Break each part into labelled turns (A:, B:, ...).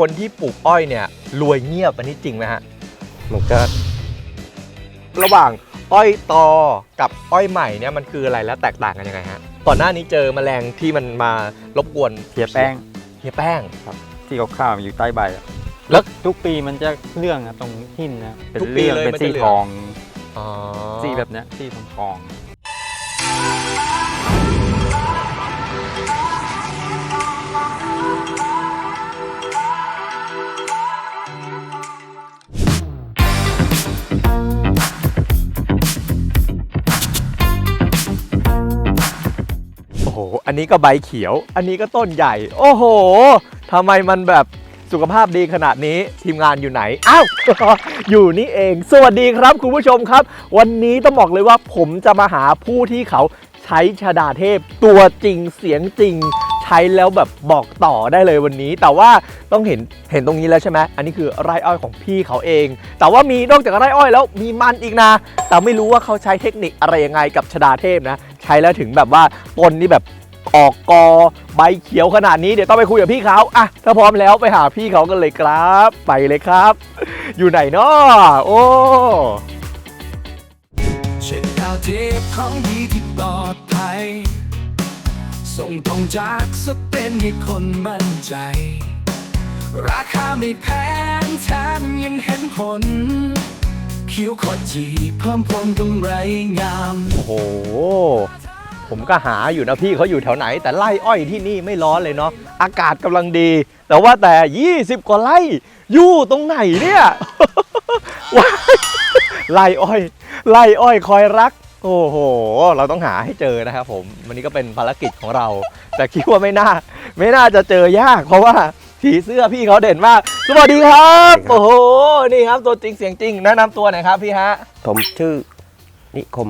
A: คนที่ปลูกอ้อยเนี่ยรวยเงียบอันนี้จริงไหมฮะ
B: มันก็
A: ระหว่างอ้อยตอกับอ้อยใหม่เนี่ยมันคืออะไรและแตกต่างกันยังไงฮะก่อนหน้านี้เจอแมลงที่มันมารบกวน
B: เพียแป้ง
A: เฮียแป้ง
B: ที่ขาวๆอยู่ใต้ใบอะ
A: แล้ว
B: ทุกปีมันจะเรื่องอะตรงหินนะเป็น
A: ทุกปี
B: เรื่อง
A: เลย
B: เป็น
A: มันจะ
B: สี
A: เหลือง
B: ทอง
A: อ๋อ
B: สีแบบเนี้ยสีทองทอง
A: โอันนี้ก็ใบเขียว อันนี้ก็ต้นใหญ่ โอ้โหทำไมมันแบบสุขภาพดีขนาดนี้ทีมงานอยู่ไหน อ้าว อยู่นี่เอง สวัสดีครับคุณผู้ชมครับ วันนี้ต้องบอกเลยว่าผมจะมาหาผู้ที่เขาใช้ชาดาเทพ ตัวจริงเสียงจริง ใช้แล้วแบบบอกต่อได้เลยวันนี้ แต่ว่าต้องเห็นเห็นตรงนี้แล้วใช่ไหมอันนี้คือไร่อ้อยของพี่เขาเอง แต่ว่ามีนอกจากไร่อ้อยแล้วมีมันอีกนะ แต่ไม่รู้ว่าเขาใช้เทคนิคอะไรยังไงกับชดาเทพนะ ใช้แล้วถึงแบบว่าต้นนี่แบบ ออกกอใบเขียวขนาดนี้เดี๋ยวต้องไปคุยกับพี่เขาอะถ้าพร้อมแล้วไปหาพี่เขากันเลยครับ ไปเลยครับ อยู่ไหนเนาะโอ้
C: เช็ดดาวเทปของดีที่ปลอดภัย ส่งตรงจากสเปนให้คนมั่นใจ ราคาไม่แพงแถมยังเห็นผลคิ้วขดจีเพิ่มพลกำไรงาม
A: โอ้โห ผมก็หาอยู่นะพี่เขาอยู่แถวไหน แต่ไล่อ้อยที่นี่ไม่ร้อนเลยเนาะอากาศกำลังดี แต่ว่าแต่ 20 กว่าไร่อยู่ตรงไหนเนี่ยว้ายไล่อ้อย ไล่อ้อยคอยรัก โอ้โห เราต้องหาให้เจอนะครับผม วันนี้ก็เป็นภารกิจของเรา แต่คิดว่าไม่น่า ไม่น่าจะเจอยาก เพราะว่าผีเสื้อพี่เขาเด่นมาก สวัสดีครับ โอ้โห นี่ครับตัวจริงเสียงจริง แนะนำตัวหน่อยครับพี่ฮะ
D: ผมชื่อนิคม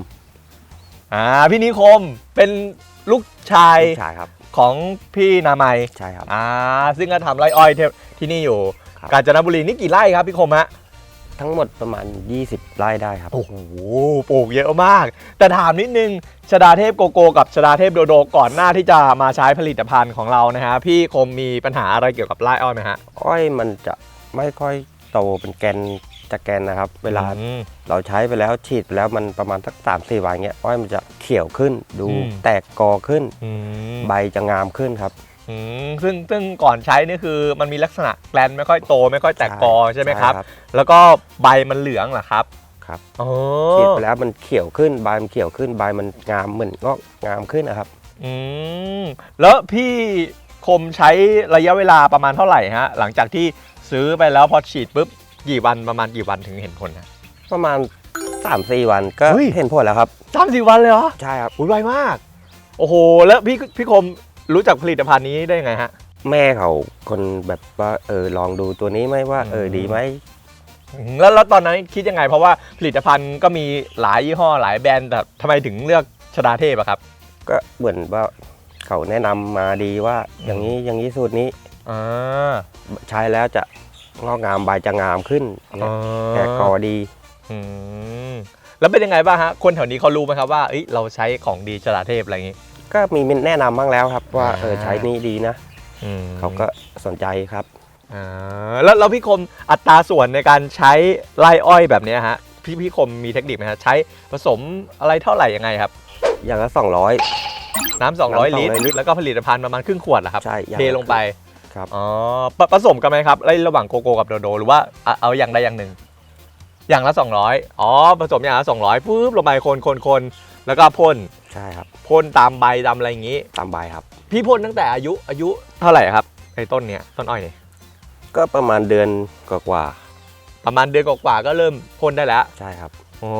A: อ่าพี่นิคมเป็นลูกชาย
D: ลูกชายครับ
A: ของพี่นามัย
D: ใช่ครับ
A: อ่าซึ่งก็ทำไร่อ้อยที่ที่นี่อยู่
D: ครับ
A: กาญจนบุรีนี่กี่ไร่ครับพี่คมฮะ
D: ทั้งหมดประมาณ 20 ไร่ได้ครับ
A: โอ้โหปลูกเยอะมาก แต่ถามนิดนึงชดาเทพโกโก้กับชดาเทพโดโดก่อนหน้าที่จะมาใช้ผลิตภัณฑ์ของเรานะฮะพี่คมมีปัญหาอะไรเกี่ยวกับไร่อ้อยไหมฮะ
D: อ้อยมันจะไม่ค่อยโตเป็นแกน จะแกนนะครับ เวลา
A: อืม
D: เราใช้ไปแล้วฉีดไปแล้วมันประมาณสักสามสี่วันเงี้ยอ้อยมันจะเขียวขึ้น ดู
A: อืม
D: แตกกอขึ้น
A: อืม
D: ใบจะงามขึ้นครับ
A: อืมซึ่งซึ่งก่อนใช้นี่คือมันมีลักษณะแกลนไม่ค่อยโตไม่ค่อยแตกกอใช่ไหมครับ แล้วก็ใบมันเหลืองเหรอครับ
D: ครับ
A: โอ้
D: ฉีดไปแล้วมันเขียวขึ้นใบมันเขียวขึ้นใบมันงามเหมือนงอกงามขึ้นนะครับ
A: อืมแล้วพี่คมใช้ระยะเวลาประมาณเท่าไหร่ฮะ หลังจากที่ซื้อไปแล้วพอฉีดปุ๊บ กี่วันประมาณกี่วันถึงเห็นผลฮะ
D: ประมาณ3 4วันก็
A: เฮ้ย
D: เห็นผลแล้วครับ
A: สามสี่วันเลยเหรอ
D: ใช่ครับ
A: อุ้ยไวมาก โอ้โห แล้วพี่พี่คมรู้จักผลิตภัณฑ์นี้ได้ยังไงฮะ
D: แม่เขาคนแบบว่าเออลองดูตัวนี้ไหมว่าเออ
A: อืม
D: ดีไหม
A: อืมแล้วแล้วตอนนั้นคิดยังไง เพราะว่าผลิตภัณฑ์ก็มีหลายยี่ห้อหลายแบรนด์แต่ทำไมถึงเลือกชดาเทพอะครับ
D: ก็เหมือนว่าเขาแนะนำมาดีว่าอย่างนี้อย่างนี้สูตรนี้
A: อ่า
D: ใช้แล้วจะ งอกงามใบจะงามขึ้น
A: อ๋อ
D: แตกกอดี
A: อืมแล้วเป็นยังไงบ้างฮะ คนแถวนี้เขารู้ไหมครับว่าเอ้ยเราใช้ของดีชดาเทพอะไรอย่างงี้
D: ก็มีแนะนำบ้างแล้วครับ ว่า
A: อ่า
D: เออใช้นี้ดีนะ
A: อืม
D: เขาก็สนใจครับ
A: อ่าแล้วแล้วพี่คมอัตราส่วนในการใช้ไล่อ้อยแบบเนี้ยฮะ พี่พี่คมมีเทคนิคไหมฮะ ใช้ผสมอะไรเท่าไหร่ยังไงครับ
D: อย่างละ 200
A: น้ำ200
D: น้ำ200
A: ลิตร
D: ลิตร
A: แล้วก็ผลิตภัณฑ์ประมาณครึ่งขวดเหรอครับ
D: ใช่อย่าง
A: เทลงไป
D: ครับ
A: อ๋อปผสมกันไหมครับไล่ระหว่างโกโก้กับโดโด หรือว่าเอาเอาอย่างใดอย่างหนึ่ง อย่างละ 200 อ๋อ ผสมอย่างละ 200ปุ๊บลงไปคนคนคนแล้วก็พ่น
D: ใช่ครับ
A: พ่นตามใบตามอะไรอย่างงี้
D: ตามใบครับ
A: พี่พ่นตั้งแต่อายุอายุเท่าไหร่ครับไอ้ต้นเนี้ยต้นอ้อยเนี่ย
D: ก็ประมาณเดือนกว่า
A: ประมาณเดือนกว่าๆก็เริ่มพ่นได้แล้ว
D: ๆใช่ครับ
A: อ๋อ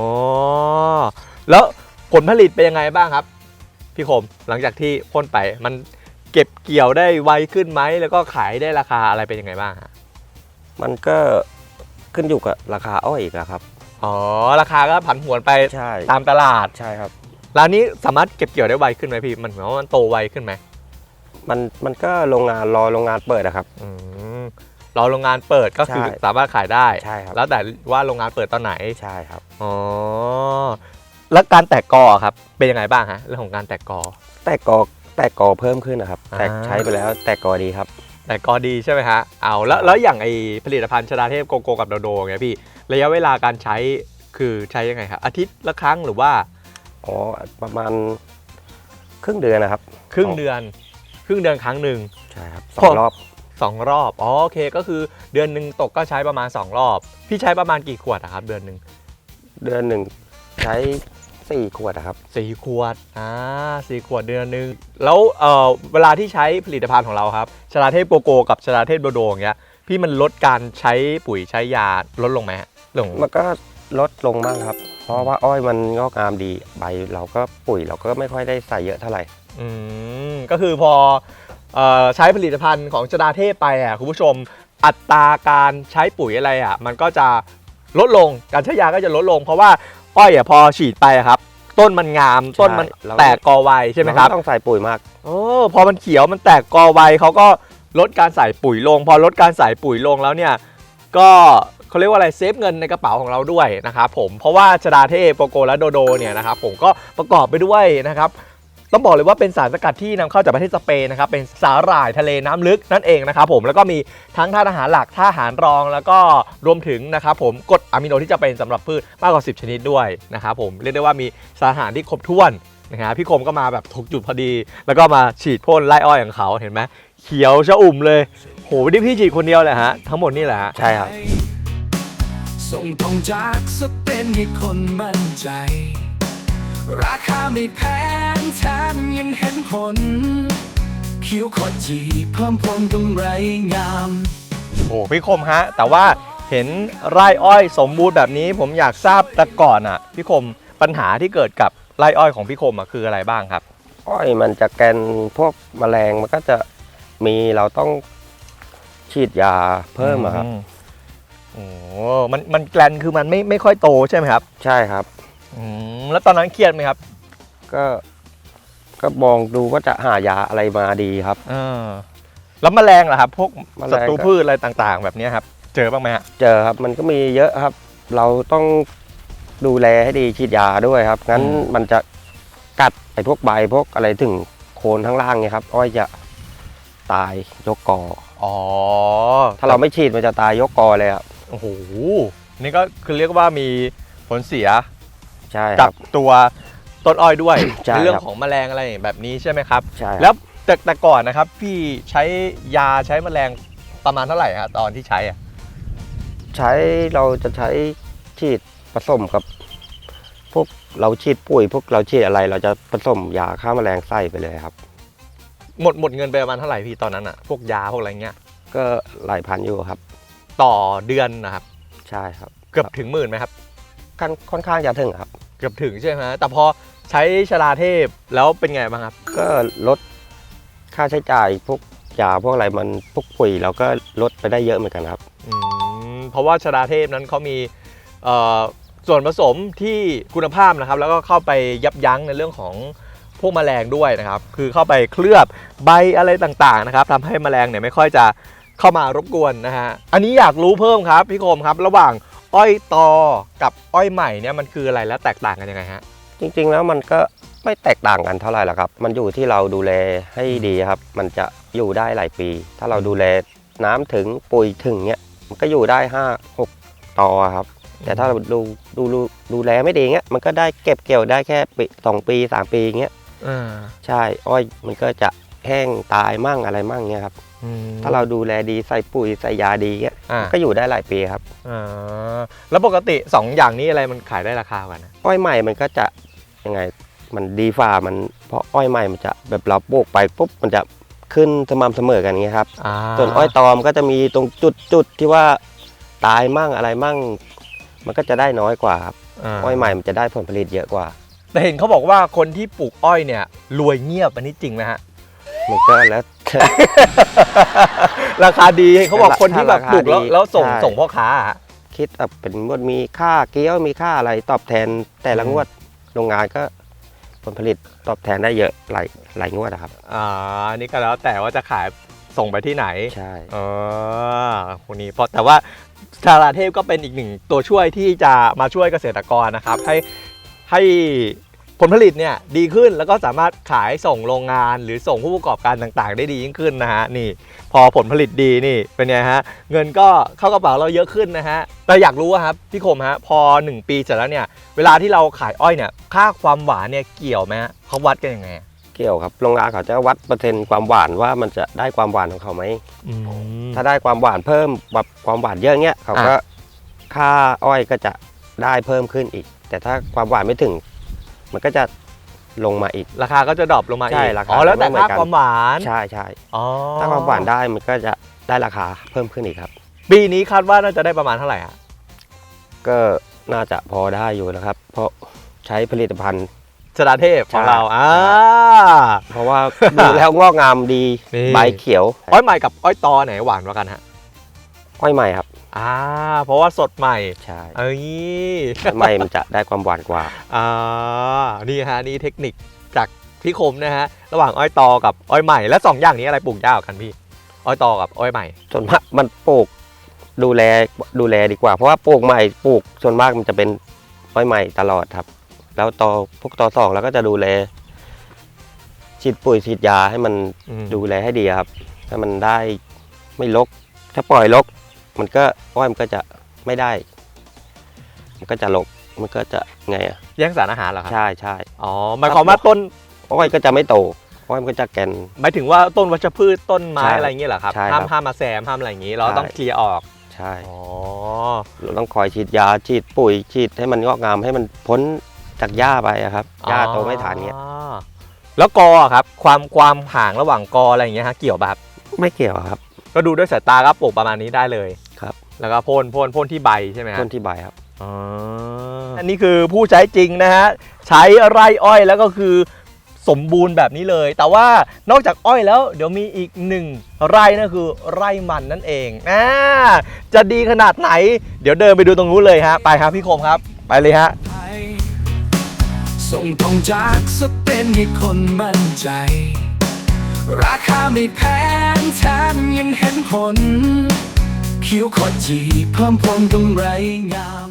A: แล้วผลผลิตเป็นยังไงบ้างครับ พี่คมหลังจากที่พ่นไปมัน เก็บเกี่ยวได้ไวขึ้นไหมแล้วก็ขายได้ราคาอะไรเป็นยังไงบ้างฮะ
D: มันก็ขึ้นอยู่กับราคาอ้อยอีกอะครับ
A: อ๋อราคาก็ผันผวนไป
D: ใช่
A: ตามตลาด
D: ใช่ครับ
A: ร้านนี้สามารถเก็บเกี่ยวได้ไวขึ้นไหมพี่มันเหมือนว่ามันโตไวขึ้นไหม
D: มันมันก็โรงงานรอโรงงานเปิดอะครับ
A: อืมรอโรงงานเปิดก็คือ
D: ใช่
A: สามารถขายได้
D: ใช่ครับ
A: แล้วแต่ว่าโรงงานเปิดตอนไหน
D: ใช่ครับ
A: อ๋อ แล้วการแตกกอครับ เป็นยังไงบ้างฮะเรื่องของการแตกกอ
D: แตกกอแตกกอเพิ่มขึ้นนะครับ
A: อ่า
D: แตกใช้ไปแล้วแตกกอดีครับ
A: อแต่กอดีใช่ไหมฮะ เอาแล้วแล้วอย่างไอผลิตภัณฑ์ชดาเทพโกโก้กับโดโดไงพี่ ระยะเวลาการใช้คือใช้ยังไงครับอาทิตย์ละครั้งหรือว่า
D: อ๋อประมาณครึ่งเดือนนะครับ
A: ครึ่งเดือน ครึ่งเดือนครั้งหนึ่ง
D: ใช่ครับส
A: พ
D: อ
A: อ
D: งรอบ
A: สองรอบอ๋อโอเคก็คือเดือนหนึ่งตกก็ใช้ประมาณ 2 รอบ พี่ใช้ประมาณกี่ขวดอะครับเดือนหนึ่ง
D: เดือนหนึ่งใช้ สี่ขวดนะครับ
A: สี่ขวด อ่าสี่ขวดเดือนหนึ่งแล้วเอ่อเวลาที่ใช้ผลิตภัณฑ์ของเราครับ ชลาเทพโกโก้กับชลาเทพโดโดอย่างเงี้ย พี่มันลดการใช้ปุ๋ยใช้ยาลดลงไหมฮะลง
D: มันก็ลดลงบ้างครับ เพราะว่าอ้อยมันงอกงามดีใบเราก็ปุ๋ยเราก็ไม่ค่อยได้ใส่เยอะเท่าไหร่
A: อืมก็คือพอเอ่อใช้ผลิตภัณฑ์ของชดาเทพไปอะคุณผู้ชมอัตราการใช้ปุ๋ยอะไรอะมันก็จะลดลงการใช้ยาก็จะลดลง เพราะว่า อ้อยอะพอฉีดไปอะครับ ต้นมันงามต้นมันแตกกอไวใช่ไหมครับ
D: เาต้องใส่ปุ๋ยมาก
A: โอ้พอมันเขียวมันแตกกอไวเขาก็ลดการใส่ปุ๋ยลง พอลดการใส่ปุ๋ยลงแล้วเนี่ย ก็เขาเรียกว่าอะไรเซฟเงินในกระเป๋าของเราด้วยนะครับผมเพราะว่าชดาเทพโกโกและโดโดเนี่ยนะครับผมก็ประกอบไปด้วยนะครับ ต้องบอกเลยว่าเป็นสารสกัดที่นำเข้าจากประเทศสเปนนะครับเป็นสาหร่ายทะเลน้ำลึกนั่นเองนะครับผมแล้วก็มีทั้งธาตุอาหารหลักธาตุอาหารรอง แล้วก็รวมถึงนะครับผมกรดอะมิโนที่จะเป็นสำหรับพืชมากกว่า 10 ชนิดด้วยนะครับผมเรียกได้ว่ามีสารอาหารที่ครบถ้วนนะฮะพี่คมก็มาแบบถูกจุดพอดี แล้วก็มาฉีดพ่นไล่อ้อยของเขาเห็นไหมเขียวชะอุ่มเลยโหนี่พี่ฉีดคนเดียวเลยฮะทั้งหมดนี่แหละฮะ
D: ใช่ครับ
C: ส่งตรงจากสเปนให้คนมั่นใจ ราคาไม่แพงแถมยังเห็นผล คิ้วขดจีเพิ่มพลกำไรงาม
A: โอ้พี่คมฮะ แต่ว่าเห็นไร่อ้อยสมบูรณ์แบบนี้ ผมอยากทราบแต่ก่อนอะ พี่คมปัญหาที่เกิดกับไร่อ้อยของพี่คมอะคืออะไรบ้างครับ
D: อ้อยมันจะแกนพวกแมลงมันก็จะมีเราต้องฉีดยาเพิ่มอะครับ
A: โอ้มันมันแกลนคือมันไม่ไม่ค่อยโตใช่ไหมครับ
D: ใช่ครับ
A: อืมแล้วตอนนั้นเครียดไหมครับ
D: ก็ก็มองดูว่าจะหายาอะไรมาดีครับ
A: เออแล้วแมลงล่ะครับ พวก
D: แมลง
A: ศัตรูพืชอะไรต่างๆ แบบเนี้ยครับ เจอบ้างไหมฮะ
D: เจอครับมันก็มีเยอะครับ เราต้องดูแลให้ดีฉีดยาด้วยครับงั้น
A: อืม
D: มันจะกัดไอ้พวกใบพวกอะไรถึงโคนข้างล่างเนี่ยครับอ้อยจะตายยกกอ
A: อ๋อ
D: ถ้าเราไม่ฉีดมันจะตายยกกอเลยครับ
A: โอ้โหนี่ก็คือเรียกว่ามีผลเสีย
D: ใช่ค
A: กั
D: รั
A: บบ ตัวต้นอ้อยด้วย
D: ใช่
A: ในเรื่อง
D: ครับ
A: ของแมลงอะไรแบบนี้ใช่ไหมครับ
D: ใช่ครับ
A: แล้วแต่แต่ก่อนนะครับพี่ใช้ยาใช้แมลงประมาณเท่าไหร่ฮะตอนที่ใช้อะ
D: ใช้เราจะใช้ฉีดผสมกับพวกเราฉีดปุ๋ย พวกเราฉีดอะไร เราจะผสมยาฆ่าแมลงใส่ไปเลยครับ
A: หมดหมดเงินไปประมาณเท่าไหร่พี่ตอนนั้นอะพวกยาพวกอะไรเงี้ย
D: ก็หลายพันอยู่ครับ
A: ต่อเดือนนะครับ
D: ใช่ครับ
A: เกือบถึงหมื่นไหมครับ
D: ค่อนค่อนข้างจะถึงครับ
A: เกือบถึงใช่ไหมแต่พอใช้ชลาเทพแล้วเป็นไงบ้างครับ
D: ก็ลดค่าใช้จ่ายพวกยาพวกอะไรมันพวกปุ๋ยเราก็ลดไปได้เยอะเหมือนกันครับ
A: อืมเพราะว่าชลาเทพนั้นเขามีเอ่อส่วนผสมที่คุณภาพนะครับ แล้วก็เข้าไปยับยั้งในเรื่องของพวกแมลงด้วยนะครับ คือเข้าไปเคลือบใบอะไรต่างๆนะครับทำให้แมลงเนี่ยไม่ค่อยจะเข้ามารบกวนนะฮะอันนี้อยากรู้เพิ่มครับพี่โคมครับ ระหว่าง อ้อยตอกับอ้อยใหม่เนี่ยมันคืออะไรและแตกต่างกันยังไงฮะ
D: จริงๆแล้วมันก็ไม่แตกต่างกันเท่าไหร่หรอกครับ มันอยู่ที่เราดูแลให้ดีครับ มันจะอยู่ได้หลายปี ถ้าเราดูแลน้ำถึงปุ๋ยถึงเนี้ยมันก็อยู่ได้ห้าหกต่อครับ แต่ถ้าเราดูดูดูดูแลไม่ดีเงี้ยมันก็ได้เก็บเกี่ยวได้แค่ปีสองปีสามปีเงี้ย
A: อ่า
D: ใช่อ้อยมันก็จะแห้งตายมั่งอะไรมั่งเงี้ยครับ
A: อืม
D: ถ้าเราดูแลดีใส่ปุ๋ยใส่ยาดีเงี้ย
A: อ่า
D: ก็อยู่ได้หลายปีครับ
A: อ่าแล้วปกติ 2 อย่างนี้อะไรมันขายได้ราคากันนะ
D: อ้อยใหม่มันก็จะยังไงมันดีฝ่ามันเพราะอ้อยใหม่มันจะแบบเราโบกไปปุ๊บมันจะขึ้นสม่ำเสมอกันอย่างเงี้ยครับ
A: อ่า
D: ส่วนอ้อยตอมก็จะมีตรงจุดจุดที่ว่าตายมั่งอะไรมั่ง มันก็จะได้น้อยกว่าครับาอ้อยใหม่มันจะได้ผลผลิตเยอะกว่า
A: แต่เห็นเขาบอกว่าคนที่ปลูกอ้อยเนี่ยรวยเงียบอันนี้จริงไหมฮะ
D: มันก็แล้ว
A: ราคาดีเขาบอกคนที่แบบปลูกแล้ว
D: ราคาดี
A: แล้วส่ง
D: ใช่
A: ส่งพ่อค้าอะ
D: คิดแบบเป็นงวดมีค่าเกี้ยวมีค่าอะไรตอบแทนแต่ละ
A: อืม
D: งวดโรงงานก็ผลผลิตตอบแทนได้เยอะหลายหลายงวดอะครับ
A: อ่าอันนี้ก็แล้วแต่ว่าจะขายส่งไปที่ไหน
D: ใช่
A: เออคนนี้เพราะแต่ว่าชาลาเทพก็เป็นอีกหนึ่งตัวช่วยที่จะมาช่วยเกษตรกรนะครับ ให้ให้ ผลผลิตเนี่ยดีขึ้นแล้วก็สามารถขายส่งโรงงานหรือส่งผู้ประกอบการต่างๆ ได้ดียิ่งขึ้นนะฮะนี่ พอผลผลิตดีนี่เป็นไงฮะเงินก็เข้ากระเป๋าเราเยอะขึ้นนะฮะแต่อยากรู้อะครับพี่คมฮะพอ 1 ปีเสร็จแล้วเนี่ยเวลาที่เราขายอ้อยเนี่ยค่าความหวานเนี่ยเกี่ยวไหมฮะเขาวัดกันยังไง
D: เกี่ยวครับโรงงานเขาจะวัดเปอร์เซ็นต์ความหวานว่ามันจะได้ความหวานของเขาไหม
A: อืม
D: ถ้าได้ความหวานเพิ่มแบบความหวานเยอะเงี้ยเขาก็
A: อะ
D: ค่าอ้อยก็จะได้เพิ่มขึ้นอีก แต่ถ้าความหวานไม่ถึง มันก็จะลงมาอีก
A: ราคาก็จะดรอปลงมา
D: ใช่
A: อีก
D: ราคา
A: อ๋อแล้วแต่
D: ไม่เหมือ
A: ค่าน
D: กัน
A: ความหวาน
D: ใช่ใช่
A: อ๋อ
D: ถ้าความหวานได้มันก็จะได้ราคาเพิ่มขึ้นอีกครับ
A: ปีนี้คาดว่าน่าจะได้ประมาณเท่าไหร่ฮะ
D: ก็น่าจะพอได้อยู่นะครับ เพราะใช้ผลิตภัณฑ์
A: ชดาเทพของ
D: ใช่
A: เราอ่า
D: เพราะว่า ดูแล้วงอกงามดี
A: นี่
D: ใบเขียว
A: อ้อยใหม่กับอ้อยตอไหนหวานกว่ากันฮะ
D: อ้อยใหม่ครับ
A: อ่าเพราะว่าสดใหม่
D: ใช่
A: เอ้ย
D: อ้อยใหม่มันจะได้ความหวานกว่า
A: อ่านี่ฮะนี่เทคนิคจากพี่คมนะฮะระหว่างอ้อยตอกับอ้อยใหม่ และสองอย่างนี้อะไรปลูกยากกว่ากันพี่ อ้อยตอกับอ้อยใหม่
D: ส่วนมากมันปลูกดูแลดูแลดีกว่า เพราะว่าปลูกใหม่ปลูกส่วนมากมันจะเป็นอ้อยใหม่ตลอดครับ แล้วต่อพวกต่อสองแล้วก็จะดูแลฉีดปุ๋ยฉีดยาให้มัน
A: อืม
D: ดูแลให้ดีครับ ถ้ามันได้ไม่ลกถ้าปล่อยลก มันก็อ้อยมันก็จะไม่ได้ มันก็จะลกมันก็จะไงอะ
A: แย่งสารอาหารเหรอครับ
D: ใช่ใช่
A: อ๋อหมายความว่าต้น
D: อ้อยก็จะไม่โตอ้อยมันก็จะแกน
A: หมายถึงว่าต้นวัชพืชต้นไม้
D: ใช่
A: อะไรอย่างเงี้ยเหรอครับ
D: ใช่ครับ
A: ห้ามห้ามมาแซมห้ามอะไรอย่างงี้ เรา
D: ใช่
A: ต้องเคลียร์ออก
D: ใช่
A: อ๋อ
D: เราต้องคอยฉีดยาฉีดปุ๋ยฉีดให้มันงอกงามให้มันพ้นจากหญ้าไปอะครับหญ้าโตไม่ทันเงี้ย
A: อ๋อแล้วกออะครับ ความความห่างระหว่างกออะไรอย่างเงี้ยฮะเกี่ยวป่ะครับ
D: ไม่เกี่ยวครับ
A: ก็ดูด้วยสายตาก็ปลูกประมาณนี้ได้เลย
D: ครับ
A: แล้วก็พ่นพ่นพ่นที่ใบใช่ไหมฮะ
D: ต้นที่ใบครับ
A: อ๋ออันนี้คือผู้ใช้จริงนะฮะใช้ไร่อ้อยแล้วก็คือสมบูรณ์แบบนี้เลย แต่ว่านอกจากอ้อยแล้ว เดี๋ยวมีอีกหนึ่งไร่นั่นคือไร่มันนั่นเองอ่าจะดีขนาดไหน เดี๋ยวเดินไปดูตรงนู้นเลยฮะไปครับพี่คมครับ ไปเลยฮะ
C: ไทยส่งตรงจากสเปนให้คนมั่นใจ ราคาไม่แพงแถมยังเห็นผล คิ้วขดจีเพิ่มพลกำไรงาม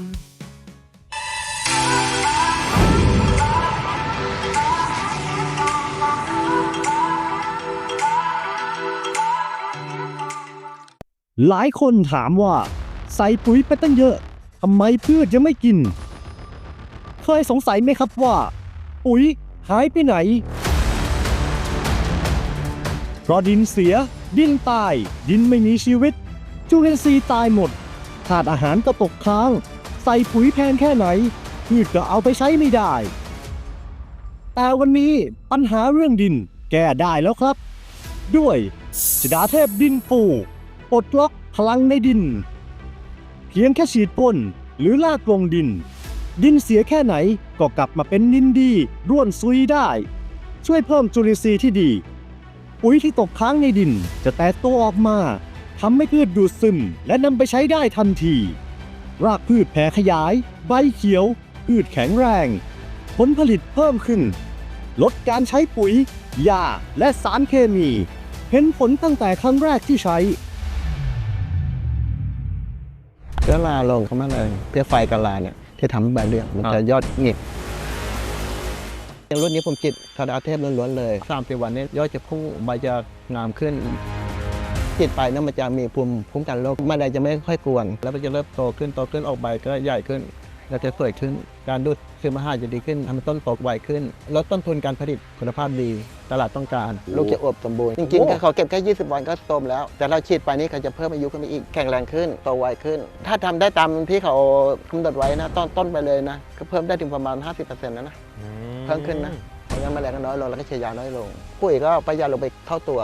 E: หลายคนถามว่า ใส่ปุ๋ยไปตั้งเยอะทำไมพืชยังไม่กิน เคยสงสัยไหมครับว่า ปุ๋ยหายไปไหน ราะดินเสีย ดินตาย ดินไม่มีชีวิต จุลินทรีย์ตายหมด ขาดอาหารก็ตกค้าง ใส่ปุ๋ยแพงแค่ไหนพืชก็เอาไปใช้ไม่ได้ แต่วันนี้ปัญหาเรื่องดินแก้ได้แล้วครับ ด้วยชดาเทพดินฟูปลดล็อกพลังในดิน เพียงแค่ฉีดพ่นหรือลากลงดิน ดินเสียแค่ไหนก็กลับมาเป็นดินดี ร่วนซุยได้ ช่วยเพิ่มจุลินทรีย์ที่ดี ปุ๋ยที่ตกค้างในดินจะแตกตัวออกมาทำให้พืชดูดซึมและนำไปใช้ได้ทันที รากพืชแผ่ขยาย ใบเขียว พืชแข็งแรง ผลผลิตเพิ่มขึ้น ลดการใช้ปุ๋ยยาและสารเคมี เห็นผลตั้งแต่ครั้งแรกที่ใช้
F: เชื้อราลงเข้ามาเลยเพี้ยไฟกะลาเนี่ยที่ทำให้ใบเรื่องมันจะยอดหงิกอย่าง รุ่นนี้ผมจิตคาราเทพล้วนๆเลยสามสิบวันนี้ยอดจะพุ่งใบจะงามขึ้น จิตไปนะมันจะมีภูมิคุ้มกันโรคมันจะไม่ค่อยกวน แล้วมันจะเริ่มโตขึ้นโตขึ้นออกใบก็ใหญ่ขึ้นแล้วจะสวยขึ้น การดูดซึมอาหารจะดีขึ้นทำให้ต้นโตไวขึ้น ลดต้นทุนการผลิตคุณภาพดี ตลาดต้องการ ลูกจะอวบสมบูรณ์ จริงๆเขาเก็บแค่ 20 วันก็โตมแล้ว แต่เราฉีดไปนี่เขาจะเพิ่มอายุขึ้นไปอีก แข็งแรงขึ้น โตไวขึ้น ถ้าทำได้ตามที่เขากำหนดไว้นะ ต้นต้นไปเลยนะ ก็เพิ่มได้ถึงประมาณ 50%แล้วนะ เพิ่มขึ้นนะเพราะงั้นแมลงก็น้อยลงแล้วก็เชื้อยาน้อยลงปุ๋ยก็ประหยัดลงไปเท่าตัว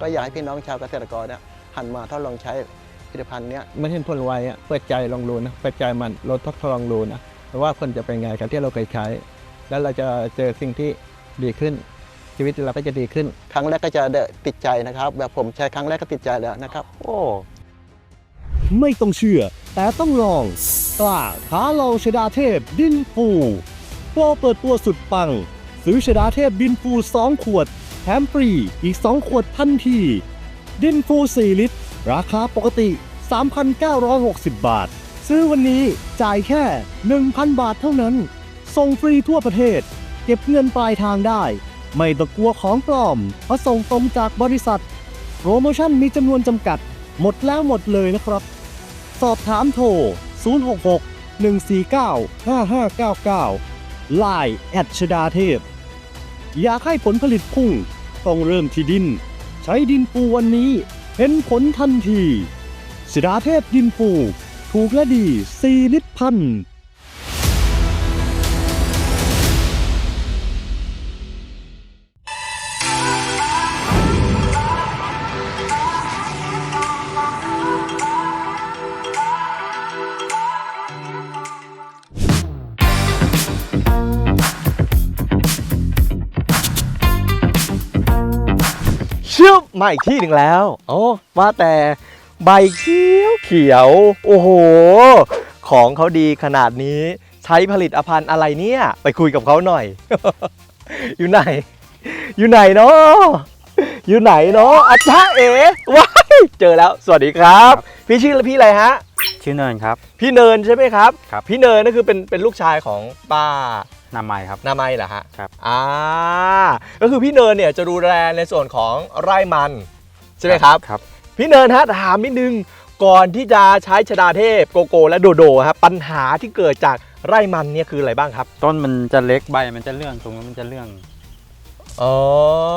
F: ก็อยากให้พี่น้องชาวเกษตรกรเนี่ยหันมาทดลองใช้ผลิตภัณฑ์เนี้ยมันเห็นผลไวอะเปิดใจลองดูนะเปิดใจมันลดทดลองดูนะว่าผลจะเป็นไงกับที่เราเคยใช้ แล้วเราจะเจอสิ่งที่ดีขึ้นชีวิตเราก็จะดีขึ้น ครั้งแรกก็จะติดใจนะครับ แบบผมใช้ครั้งแรกก็ติดใจแล้วนะครับ
A: โอ้
E: ไม่ต้องเชื่อ แต่ต้องลองกล้าท้าลองชดาเทพ ดินฟู โปรเปิดตัวสุดปัง ซื้อชดาเทพดินฟู 2 ขวด แถมฟรีอีก 2 ขวดทันที ดินฟู 4 ลิตร ราคาปกติ 3,960 บาท ซื้อวันนี้จ่ายแค่ 1,000 บาทเท่านั้น ส่งฟรีทั่วประเทศ เก็บเงินปลายทางได้ ไม่ต้องกลัวของปลอมเพราะส่งตรงจากบริษัท โปรโมชั่นมีจำนวนจำกัด หมดแล้วหมดเลยนะครับ สอบถามโทร 066 149 5599 l ล n e แอดชดาเทพ อยากให้ผลผลิตพุ่ง ต้องเริ่มที่ดิน ใช้ดินปูวันนี้เห็นผลทันทีชดาเทพดินปู ถูกและดี 4 ลิตรพัน
A: มาอีกที่หนึ่งแล้ว โอ้ว่าแต่ใบเขียวเขียวๆโอ้โห ของเขาดีขนาดนี้ ใช้ผลิตภัณฑ์อะไรเนี่ย ไปคุยกับเขาหน่อย อยู่ไหน อยู่ไหนเนาะอยู่ไหนเนาะอาจารย์เอ๋ว้ายเจอแล้ว สวัสดีครับ พี่ชื่อพี่อะไรฮะ
B: ชื่อเนินครับ
A: พี่เนินใช่ไหมครับ
B: ครับ
A: พี่เนินนั่นคือเป็นเป็นลูกชายของป้า
B: นาไมครับ
A: นาไมเหรอฮะ
B: ครับ
A: อ่าก็คือพี่เนินเนี่ยจะดูแลในส่วนของไร่มันใช่ไหมครับ
B: ครับ
A: พี่เนินฮะถามนิดนึงก่อนที่จะใช้ชดาเทพโกโก้และโดโดครับปัญหาที่เกิดจากไร่มันเนี่ยคืออะไรบ้างครับ
B: ต้นมันจะเล็กใบมันจะเลื่อนตรงนู้นมันจะเลื่อน
A: อ๋อ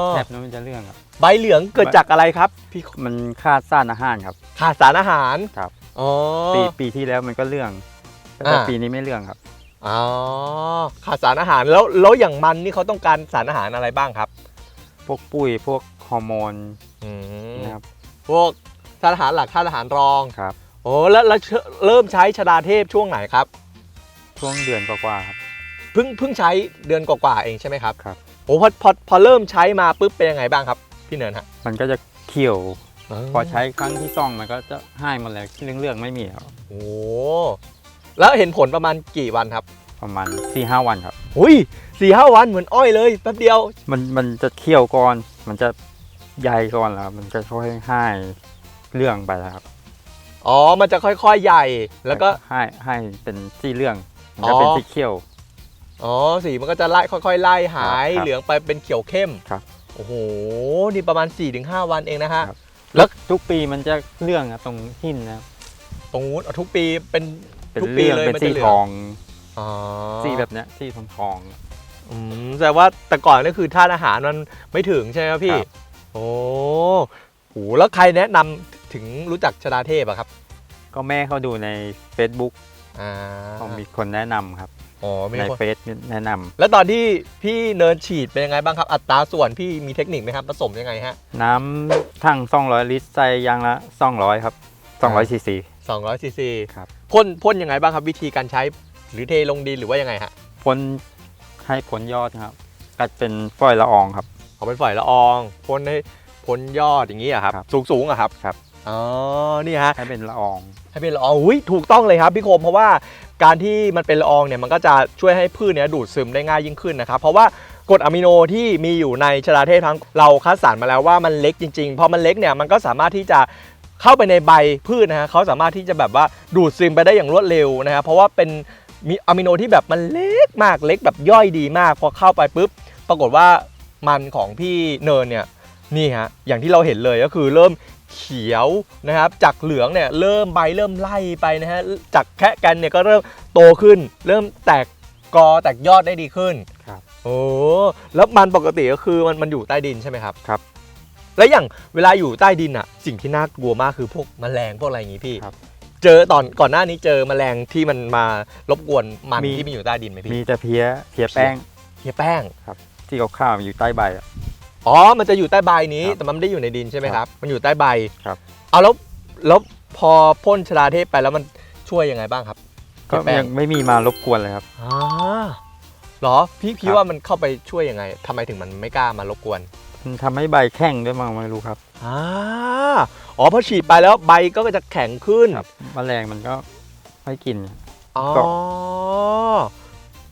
B: แถบนู้นมันจะเลื่อนครับ
A: ใบเหลืองเกิดจากอะไรครับ พี่
B: มันขาดสารอาหารครับ
A: ขาดสารอาหาร
B: ครับ
A: อ๋อ
B: ปีปีที่แล้วมันก็เลื่อนแต่
A: อ่า
B: ปีนี้ไม่เลื่อนครับ
A: อ๋อขาดสารอาหารแล้วแล้วอย่างมันนี่เขาต้องการสารอาหารอะไรบ้างครับ
B: พวกปุ๋ยพวกฮอร์โมน
A: อืม
B: นะครับ
A: พวกสารอาหารหลักธาตุอาหารรอง
B: ครับ
A: โอ้แล้วแล้วเริ่มใช้ชดาเทพช่วงไหนครับ
B: ช่วงเดือนกว่าๆครับ
A: เพิ่งเพิ่งใช้เดือนกว่าๆเองใช่ไหมครับ
B: ครับ
A: โอ้พอพอพอเริ่มใช้มาปุ๊บเป็นยังไงบ้างครับ พี่เนินฮะ
B: มันก็จะเขียว พอใช้ครั้งที่สองมันก็จะให้หมดเลยเรื่องเรื่องๆไม่มีครับ
A: โอ้ แล้วเห็นผลประมาณกี่วันครับ
B: ประมาณสี่ห้าวันครับ
A: อุ้ยสี่ห้าวันเหมือนอ้อยเลยแป๊บเดียว
B: มันมันจะเคี่ยวก่อน มันจะใหญ่ก่อนแล้วมันจะค่อยให้เรื่องไปแล้วครับ
A: อ๋อ มันจะค่อยๆใหญ่ แล้วก็
B: ให้ให้เป็นสีเรื่องมันก็เป็น
A: อ๋อ
B: สีเขียว
A: อ๋อสีมันก็จะไล่ค่อยๆไล่หาย
B: ครับ
A: เหลืองไปเป็นเขียวเข้ม
B: ครับ
A: โอ้โหนี่ประมาณ 4-5 วันเองนะฮะ
B: ครับ
A: แล้ว
B: ทุกปีมันจะเรื่องอะตรงหินนะครับ
A: ตรงนู้นเอาทุกปีเป็น
B: เป็น
A: ทุกปี
B: เรื่อง
A: เลย
B: เป็น
A: มัน
B: สี
A: จะเหลื
B: ทอง
A: อ๋อ
B: สีแบบเนี้ยสีทองทอง
A: อืมแต่ว่าแต่ก่อนนี่คือธาตุอาหารมันไม่ถึงใช่ไหมครับพี่
B: ครับ
A: โอ้โหแล้วใครแนะนำถึงรู้จักชดาเทพอะครับ
B: ก็แม่เขาดูใน Facebook
A: อ่า
B: เขามีคนแนะนำครับ
A: อ๋อมี
B: ใน
A: คน
B: เฟซแนะนำ
A: แล้วตอนที่พี่เนินฉีดเป็นยังไงบ้างครับ อัตราส่วนพี่มีเทคนิคไหมครับผสมยังไงฮะ
B: น้ำทั้ง200 ลิตรใส่อยางละ 200 ครับ200ซีซี
A: 200ซีซี
B: ครับ
A: พ่นพ่นยังไงบ้างครับวิธีการใช้หรือเทลงดินหรือว่ายังไงฮะ
B: พ่นให้ผลยอดครับกัดเป็นฝอยละอองครับ
A: เอาเป็นฝอยละอองพ่นให้พ่นยอดอย่างนี้อะครับ
B: ครับ
A: สูงสูงๆอะครับ
B: ครับ
A: อ๋อนี่ฮะ
B: ให้เป็นละออง
A: ให้เป็นละอองอุ้ยถูกต้องเลยครับพี่โคมเพราะว่าการที่มันเป็นละอองเนี่ยมันก็จะช่วยให้พืชเนี่ยดูดซึมได้ง่ายยิ่งขึ้นนะครับ เพราะว่ากรดอะมิโนที่มีอยู่ในชลาเทศทั้งเราคัดสรรมาแล้วว่ามันเล็กจริงๆพอมันเล็กเนี่ยมันก็สามารถที่จะ เข้าไปในใบพืชนะฮะเขาสามารถที่จะแบบว่าดูดซึมไปได้อย่างรวดเร็วนะฮะเพราะว่าเป็นมีอะมิโนที่แบบมันเล็กมากเล็กแบบย่อยดีมาก พอเข้าไปปุ๊บ ปรากฏว่ามันของพี่เนินเนี่ยนี่ฮะอย่างที่เราเห็นเลยก็คือเริ่มเขียวนะครับจากเหลืองเนี่ยเริ่มใบเริ่มไล่ไปนะฮะจากแค่กันเนี่ยก็เริ่มโตขึ้น เริ่มแตกกอแตกยอดได้ดีขึ้น
B: ครับ
A: โอ้แล้วมันปกติก็คือมันมันอยู่ใต้ดินใช่ไหมครับ
B: ครับ
A: แล้วอย่างเวลาอยู่ใต้ดินอะสิ่งที่น่ากลัวมากคือพวกแมลงพวกอะไรอย่างงี้พี่
B: ครับ
A: เจอตอนก่อนหน้านี้เจอแมลงที่มันมารบกวนมัน
B: มี
A: ที่มันอยู่ใต้ดินไหม
B: มี
A: พี่
B: แต่เพี้ยเพี้ยแป้ง
A: เฮียแป้ง
B: ที่ขาวๆอยู่ใต้ใบอะ
A: อ๋อ มันจะอยู่ใต้ใบนี้
B: ครับ
A: แต่มันไม่ได้อยู่ในดินใช่ไหมค
B: ครั
A: รับ
B: บ
A: มันอยู่ใต้ใบ
B: ครับ
A: เอาแล้วแล้วพอพ่นชลาเทพไปแล้วมันช่วยยังไงบ้างครับ
B: ก็
A: เพี้ยแป้
B: ยังงไม่มีมารบกวนเลยครับ
A: อ่าเหรอ พี่พี่
B: ครับ
A: ว่ามันเข้าไปช่วยยังไงทำไมถึงมันไม่กล้ามารบกวน
B: มันทำให้ใบแข็งด้วยมั้งไม่รู้ครับ
A: อ่าอ๋อพอฉีดไปแล้วใบก็จะแข็งขึ้น
B: ครับแมลงมันก็ไม่กิน
A: อ๋อ
B: เจาะ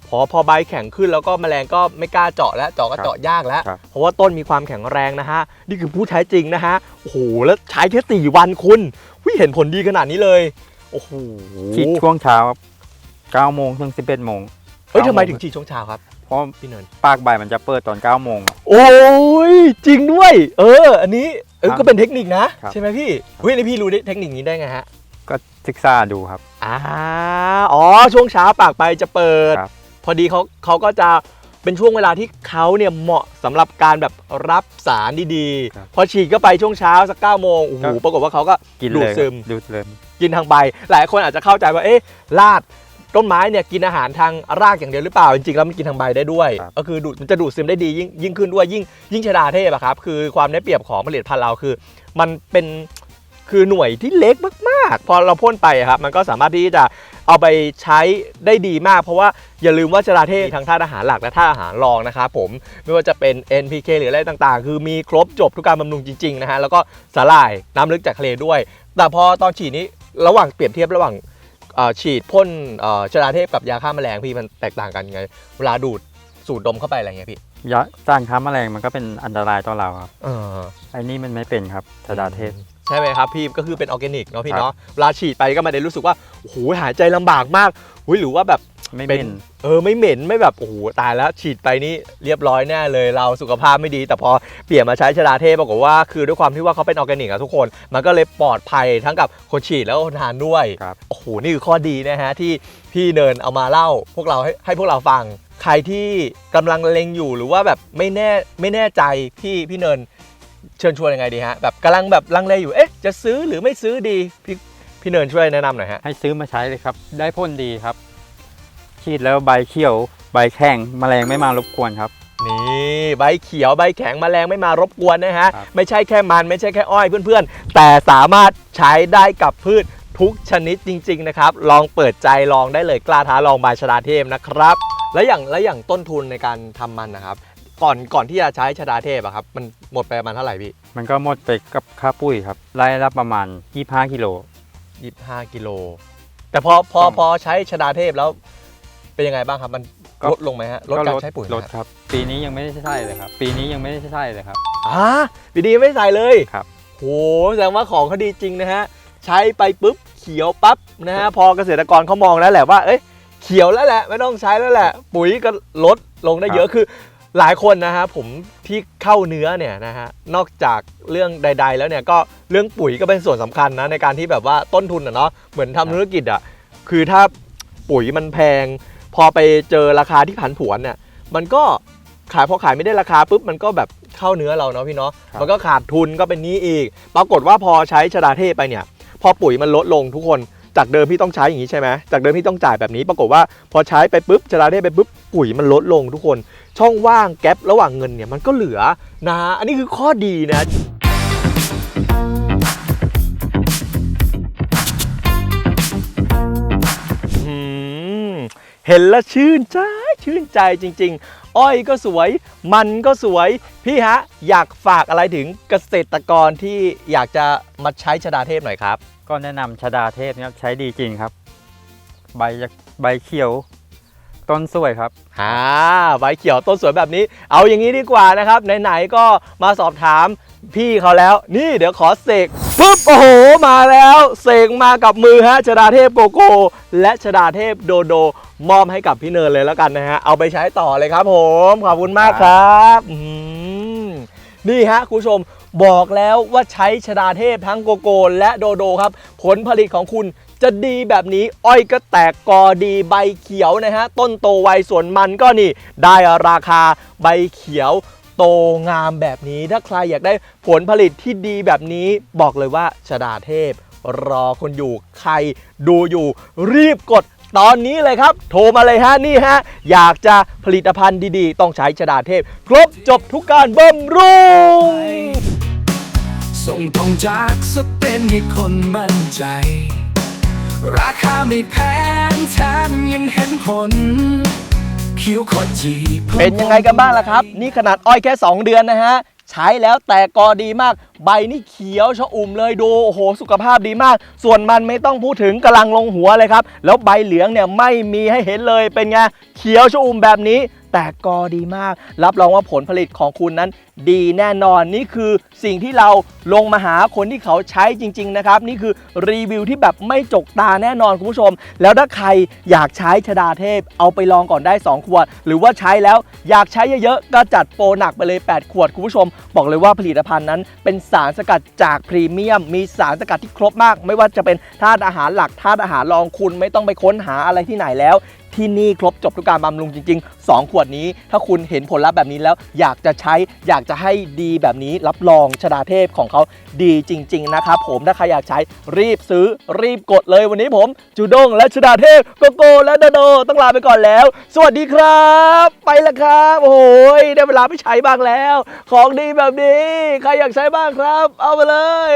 A: พอพอใบแข็งขึ้นแล้วก็แมลงก็ไม่กล้าเจาะแล้วเจาะก็
B: ครับ
A: เจาะยากแล้ว
B: ครับ
A: เพราะว่าต้นมีความแข็งแรงนะฮะ นี่คือผู้ใช้จริงนะฮะ โอ้โห แล้วใช้แค่สี่วันคุณวิเห็นผลดีขนาดนี้เลย โอ้โห
B: ฉีดช่วงเช้า9โมงถึง11โมง
A: เอ้ยทำไมถึงฉีดช่วงเช้าครับ
B: พเพ ราะ
A: พี่เนิน
B: ปากใบมันจะเปิดตอน9โมง
A: โอ้ยจริงด้วย เออ อันนี้เออ
B: ครับ
A: ก็เป็นเทคนิคนะ
B: ครับ
A: ใช่ไหมพี่เฮ้ยนี่พี่รู้ได้เทคนิคนี้ได้ไงฮะ
B: ก็ศึกษาดูครับ
A: อ่าอ๋อช่วงเช้าปากไปจะเปิด
B: ครับ
A: พอดีเขาเขาก็จะเป็นช่วงเวลาที่เขาเนี่ยเหมาะสำหรับการแบบรับสารดี
B: ครับ
A: ๆ พอฉีดก็ไปช่วงเช้าสักเก้าโมงโอ้โห
B: ครับ
A: ปรากฏว่าเขาก็
B: กิน
A: ดู
B: เล
A: ด
B: ย
A: ซึม
B: ดูดเลย
A: กินทางใบ หลายคนอาจจะเข้าใจว่า เอ๊ะราก ต้นไม้เนี่ยกินอาหารทางรากอย่างเดียวหรือเปล่า จริงๆแล้วมันกินทางใบได้ด้วย
B: ครับ
A: ก็คือดูดมันจะดูดซึมได้ดียิ่งยิ่งขึ้นด้วยยิ่งยิ่งชะดาเทพอะครับคือความได้เปรียบของผลิตภัณฑ์เราคือ มันเป็นคือหน่วยที่เล็กมากๆ พอเราพ่นไปอะครับมันก็สามารถที่จะเอาไปใช้ได้ดีมาก เพราะว่าอย่าลืมว่าชะดาเทพมีทั้งธาตุอาหารหลักและธาตุอาหารรองนะครับผมไม่ว่าจะเป็น NPK หรืออะไรต่างๆ คือมีครบจบทุกการบำรุงจริงๆนะฮะแล้วก็สาหร่ายน้ำลึกจากทะเลด้วย แต่พอตอนฉีดนี้ระหว่างเปรียบเทียบระหว่างเอ่อ ฉีดพ่นเอ่อชะดาเทพกับยาฆ่าแมลงพี่มันแตกต่างกันยังไง เวลาดูดสูดดมเข้าไปอะไรเงี้ยพี่
B: ยาสารค้าแมลงมันก็เป็นอันตรายต่อเราครับ
A: เออ
B: ไอ้นี่มันไม่เป็นครับชาดาเทศ
A: ใช่ไหมครับพี่ก็คือเป็นออร์แกนิกเนาะพี่
B: ครับ
A: เนาะเวลาฉีดไปก็ไม่ได้รู้สึกว่าโอ้โหหายใจลำบากมากหุยหรือว่าแบบ
B: ไม่
A: เป็
B: เป็นน
A: เออไม่เหม็นไม่แบบโอ้โหตายแล้วฉีดไปนี่เรียบร้อยแน่เลยเราสุขภาพไม่ดี แต่พอเปลี่ยนมาใช้ชดาเทพปรากฏว่าคือด้วยความที่ว่าเขาเป็นออร์แกนิกอะทุกคน มันก็เลยปลอดภัยทั้งกับคนฉีดแล้วก็คนทานด้วย
B: ครับ
A: โอ้โหนี่คือข้อดีนะฮะที่พี่เนินเอามาเล่า พวกเราให้ให้พวกเราฟังใครที่กำลังเล็งอยู่หรือว่าแบบไม่แน่ไม่แน่ใจพี่พี่เนิน เชิญชวนยังไงดีฮะแบบกำลังแบบลังเลอยู่เอ๊ะจะซื้อหรือไม่ซื้อดีพี่พี่เนินช่วยแนะนำหน่อยฮะ
B: ให้ซื้อมาใช้เลยครับ ได้พ่นดีครับ ฉีดแล้วใบเขียว ใบแข็งแมลงไม่มารบกวนครับ
A: นี่ใบเขียวใบแข็งแมลงไม่มารบกวนนะฮะ
B: ครับ
A: ไม่ใช่แค่มันไม่ใช่แค่อ้อยเพื่อนๆ แต่สามารถใช้ได้กับพืชทุกชนิดจริง ๆ นะครับ ลองเปิดใจลองได้เลยกล้าท้าลองบายชดาเทพนะครับ แล้วอย่างแล้วอย่างต้นทุนในการทำมันนะครับ ก่อนก่อนที่จะใช้ชดาเทพอะครับมันหมดไปประมาณเท่าไหร่พี่
B: มันก็หมดไปกับค่าปุ้ยครับไล่ละประมาณ 25กิโล
A: 25กิโล แต่พอพอ
B: ต้อง
A: พอใช้ชดาเทพแล้วเป็นยังไงบ้างครับ มัน
B: ก็
A: ลดลงไหมฮะลดการใช้ปุ๋ยไหม
B: ลด
A: ฮะ
B: ครับ ปีนี้ยังไม่ได้ใช่เลยครับ ปีนี้ยังไม่ได้ใช่เลยครับ
A: อ่าปีดีไม่ใส่เลย
B: ครับ
A: โหแสดงว่าของเขาดีจริงนะฮะใช้ไปปุ๊บเขียวปั๊บนะฮะพอเกษตรกรเขามองแล้วแหละว่าเอ้ยเขียวแล้วแหละไม่ต้องใช้แล้วแหละ ปุ๋ยก็ลดลงได้เยอะคือ หลายคนนะฮะผมที่เข้าเนื้อเนี่ยนะฮะนอกจากเรื่องใด ๆ แล้วเนี่ยก็เรื่องปุ๋ยก็เป็นส่วนสำคัญนะในการที่แบบว่าต้นทุนอะเนาะเหมือนทำธุรกิจอะคือถ้าปุ๋ยมันแพง พอไปเจอราคาที่ผันผวนเนี่ยมันก็ขายพอขายไม่ได้ราคาปุ๊บมันก็แบบเข้าเนื้อเราเนาะพี่เนาะ
B: ครับ
A: มันก็ขาดทุนก็เป็นหนี้อีก ปรากฏว่าพอใช้ชดาเทพไปเนี่ย พอปุ๋ยมันลดลงทุกคน จากเดิมพี่ต้องใช้อย่างนี้ใช่ไหมจากเดิมพี่ต้องจ่ายแบบนี้ ปรากฏว่าพอใช้ไปปุ๊บชดาเทพไปปุ๊บปุ๋ยมันลดลงทุกคน ช่องว่างแกลบระหว่างเงินเนี่ยมันก็เหลือนะอันนี้คือข้อดีนะเห็นแล้วชื่นใจชื่นใจจริง ๆ อ้อยก็สวย มันก็สวย พี่ฮะ อยากฝากอะไรถึงเกษตรกรที่อยากจะมาใช้ชดาเทพหน่อยครับ
B: ก็แนะนำชาดาเทพเนี่ยใช้ดีจริงครับ ใบจะใบเขียวต้นสวยครับ
A: อ่าใบเขียวต้นสวยแบบนี้ เอาอย่างนี้ดีกว่านะครับ ไหนๆก็มาสอบถามพี่เขาแล้ว นี่เดี๋ยวขอเสกปุ๊บโอ้โหมาแล้วเสกมากับมือฮะชดาเทพโกโก้และชดาเทพโดโดมอบให้กับพี่เนินเลยแล้วกันนะฮะ เอาไปใช้ต่อเลยครับผม ขอบคุณมากครับอืม นี่ฮะคุณผู้ชมบอกแล้วว่าใช้ชดาเทพทั้งโกโก้และโดโดครับ ผลผลิตของคุณจะดีแบบนี้อ้อยก็แตกกอดีใบเขียวนะฮะ ต้นโตไวส่วนมันก็นี่ ได้ราคาใบเขียวโตงามแบบนี้ถ้าใครอยากได้ผลผลิตที่ดีแบบนี้ บอกเลยว่าชดาเทพรอคนอยู่ใครดูอยู่รีบกด ตอนนี้เลยครับ โทรมาเลยฮะนี่ฮะ อยากจะผลิตภัณฑ์ดีๆ ต้องใช้ชดาเทพ ครบจบทุกการบำรุง
C: ส่งตรงจากสเปนให้คนมั่นใจ ราคาไม่แพงแถมยังเห็นผลคิ้วขอจีพิ่ม
A: เป็นยังไงกันบ้างล่ะครับ นี่ขนาดอ้อยแค่ 2 เดือนนะฮะ ใช้แล้วแต่กอดีมาก ใบนี่เขียวชะอุ่มเลยดูโอ้โหสุขภาพดีมาก ส่วนมันไม่ต้องพูดถึงกำลังลงหัวเลยครับ แล้วใบเหลืองเนี่ยไม่มีให้เห็นเลยเป็นไงเขียวชะอุ่มแบบนี้ แต่กอดีมาก รับรองว่าผลผลิตของคุณนั้น ดีแน่นอนนี่คือสิ่งที่เราลงมาหาคนที่เขาใช้จริง ๆ นะครับ นี่คือรีวิวที่แบบไม่จกตาแน่นอนคุณผู้ชม แล้วถ้าใครอยากใช้ชดาเทพ เอาไปลองก่อนได้ 2 ขวด หรือว่าใช้แล้วอยากใช้เยอะๆ ก็จัดโปรหนักไปเลย 8 ขวดคุณผู้ชม บอกเลยว่าผลิตภัณฑ์นั้น เป็นสารสกัดจากพรีเมียม มีสารสกัดที่ครบมาก ไม่ว่าจะเป็นธาตุอาหารหลักธาตุอาหารรองคุณไม่ต้องไปค้นหาอะไรที่ไหนแล้ว ที่นี่ครบจบทุกการบำรุงจริง ๆ 2 ขวดนี้ ถ้าคุณเห็นผลลัพธ์แบบนี้แล้ว อยากจะใช้อยากจะให้ดีแบบนี้รับรองชดาเทพของเขาดีจริง ๆ นะครับผมถ้าใครอยากใช้รีบซื้อรีบกดเลยวันนี้ผม จูด้งและชดาเทพโกโก้และโดโดต้องลาไปก่อนแล้ว สวัสดีครับ ไปแล้วครับโอ้ยได้เวลาไปใช้บ้างแล้ว ของดีแบบนี้ ใครอยากใช้บ้างครับ เอาไปเลย